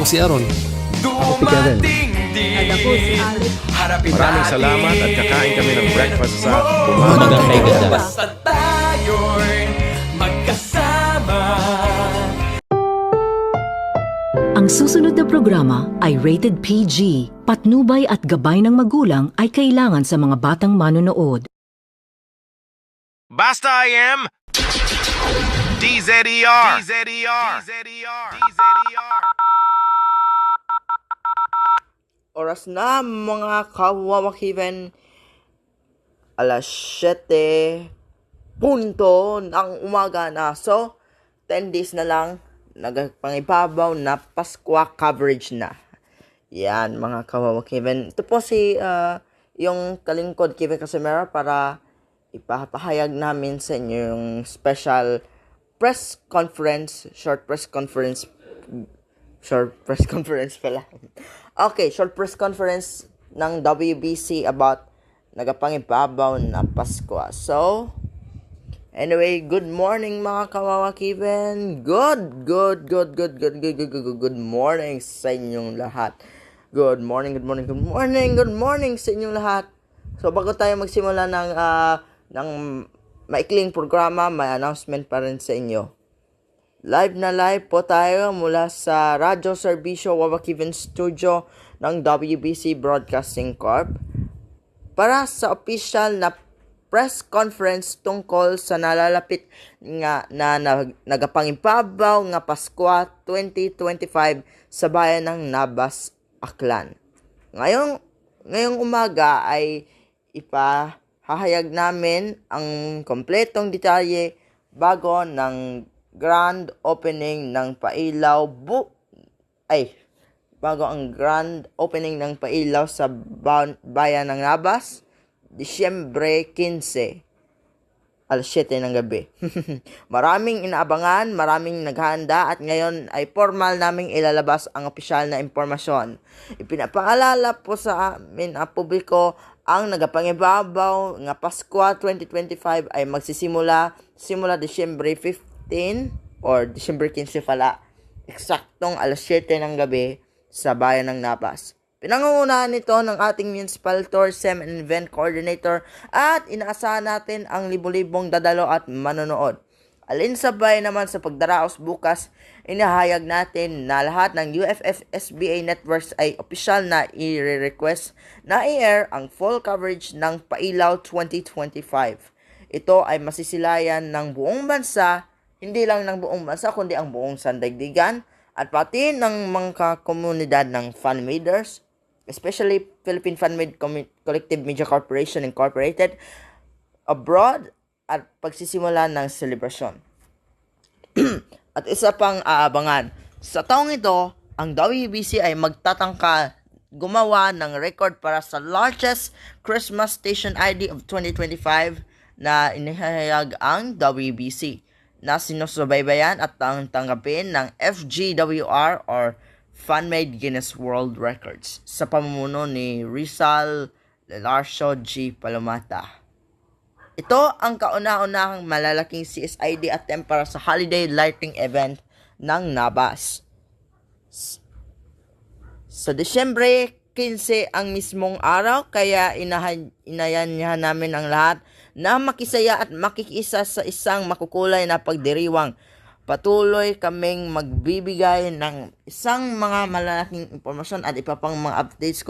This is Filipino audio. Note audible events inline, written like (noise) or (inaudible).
Ako si Aaron. Dumating din At ako si Alex. Maraming salamat at kakain kami ng breakfast sa Umagang may ganda. Basta tayo'y magkasama Ang susunod na programa ay rated PG. Patnubay at gabay ng magulang ay kailangan sa mga batang manonood. Basta I am DZER. DZER. DZER. DZER. Oras na mga kawawakiven. Alas 7 punto ng umaga na. So, 10 days na lang. Nagpangibabaw na Paskwa coverage na. Yan mga kawawakiven. Ito po si ah, yung kalingkod Kevin Casimera para ipapahayag namin sa inyo yung special press conference, short press conference short press (laughs) conference pala. Okay, short press conference ng WBC about nagapangibabaw na Pasko. So, anyway, good morning mga kawawa Kevin. Good, good, good, good, good, good, good, good, good, morning sa inyong lahat. Good morning, good morning, good morning, good morning sa inyong lahat. So, bago tayo magsimula ng, ah, ng maikling programa, may announcement pa rin sa inyo. Live na live po tayo mula sa Radyo Servicio Wawakiven Studio ng WBC Broadcasting Corp. Para sa official na press conference tungkol sa nalalapit nga na, na nagapangibabaw nga Pasko 2025 sa bayan ng Nabas, Aklan. Ngayong ngayong umaga ay ipahahayag namin ang kompletong detalye bago ng grand opening ng Pailaw bu ay bago ang grand opening ng Pailaw sa ba- bayan ng Nabas Disyembre 15 alas 7 ng gabi. (laughs) maraming inaabangan, maraming naghahanda at ngayon ay formal naming ilalabas ang opisyal na impormasyon. Ipinapaalala po sa amin ang publiko ang nagapangibabaw nga Pasko 2025 ay magsisimula simula Disyembre 15 or Disyembre 15 pala eksaktong alas 7 ng gabi sa bayan ng Napas. Pinangungunahan nito ng ating Municipal Tourism and Event Coordinator at inaasahan natin ang libo-libong dadalo at manonood. Alinsabay naman sa pagdaraos bukas, inahayag natin na lahat ng UFF SBA networks ay opisyal na i-request na i-air ang full coverage ng Pailaw 2025. Ito ay masisilayan ng buong bansa, hindi lang ng buong bansa kundi ang buong sandaigdigan at pati ng mga komunidad ng fan maders, especially Philippine Fan Made Commu- Collective Media Corporation Incorporated, abroad at pagsisimula ng selebrasyon. (clears throat) at isa pang aabangan. Sa taong ito, ang WBC ay magtatangka gumawa ng record para sa largest Christmas Station ID of 2025 na inihayag ang WBC na sinusubaybayan at ang tanggapin ng FGWR or Fan-Made Guinness World Records sa pamumuno ni Rizal Lelarcio G. Palomata. Ito ang kauna-unahang malalaking CSID attempt para sa holiday lighting event ng Nabas. Sa Desyembre 15 ang mismong araw kaya inahan, inayanyahan namin ang lahat na makisaya at makikisa sa isang makukulay na pagdiriwang. Patuloy kaming magbibigay ng isang mga malalaking impormasyon at iba pang mga updates